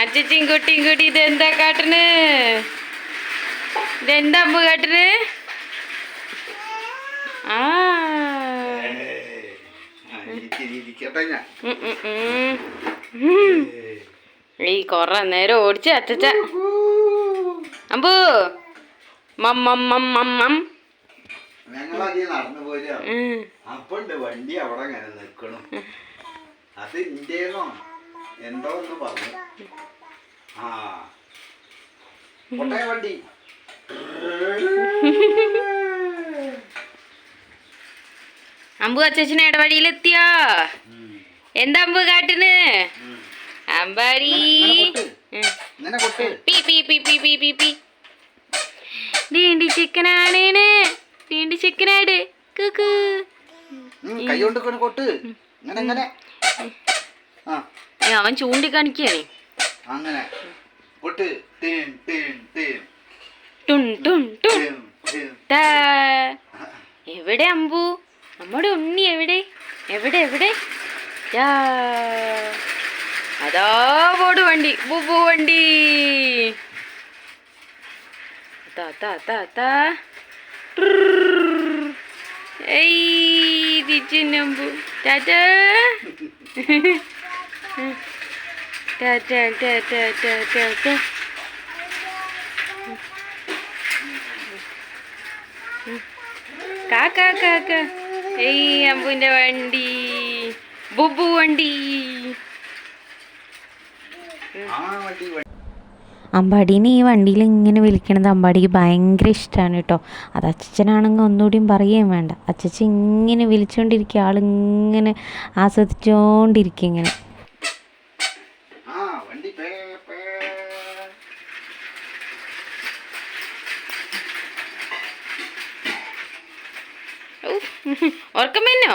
അച്ഛച്ചും കുട്ടിയും കൂടി ഇതെന്താ കാട്ടണ്? ഇതെന്താ അമ്പ് കാട്ടണ്? ആ. ഈ കൊറ നേരം ഓടിച്ച് അച്ചച്ച. അമ്പു. മം മം മം മം ഞങ്ങളതീ നടന്നു ഉം. അപ്പണ്ട് വണ്ടി അവിടെ അങ്ങനെ നിൽക്കണം. അത് ഇന്ത്യന്നോ എന്തോ ഒന്ന് പറഞ്ഞു? ആ. കൊട്ടയ വണ്ടി. അമ്പു അച്ചച്ചന് ഇടവഴിയിലെത്തിയോ? എന്താ അമ്പു കാട്ടിന്? അമ്പാടി. പി പി പി പി പി പി പി. വീണ്ടി ചിക്കനാണേണ്. ചിക്കനാട് കുക്കു കൈ കൊണ്ട് കൊട്ട്. ഇങ്ങനെ ഇങ്ങനെ. അവൻ ചൂണ്ടിക്കാണിക്കാണ് അങ്ങനെ. എവിടെ അമ്പു? നമ്മുടെ ഉണ്ണി എവിടെ? എവിടെ എവിടെ. അതാ പോട് വണ്ടി. ബുബു വണ്ടി. താ താ താ താ. ട്രർ. ഏയ് തിരിച്ചമ്പു ടാറ്റാ ടാറ്റാ ടാറ്റാ ടാറ്റാ ടാ കാക്ക കാക്ക ഏയ് അമ്പുവിന്റെ വണ്ടി. ബുബു വണ്ടി. അമ്പാടീനെ ഈ വണ്ടിയിൽ ഇങ്ങനെ വിളിക്കണത് അമ്പാടിക്ക് ഭയങ്കര ഇഷ്ടമാണ് കേട്ടോ. അത് അച്ഛനാണെങ്കിൽ ഒന്നുകൂടിയും പറയുകയും വേണ്ട. അച്ഛച്ച ഇങ്ങനെ വിളിച്ചുകൊണ്ടിരിക്കുക ആളിങ്ങനെ ആസ്വദിച്ചുകൊണ്ടിരിക്കുക ഇങ്ങനെ. വണ്ടി പേ പേ. ഓർക്കം വന്നോ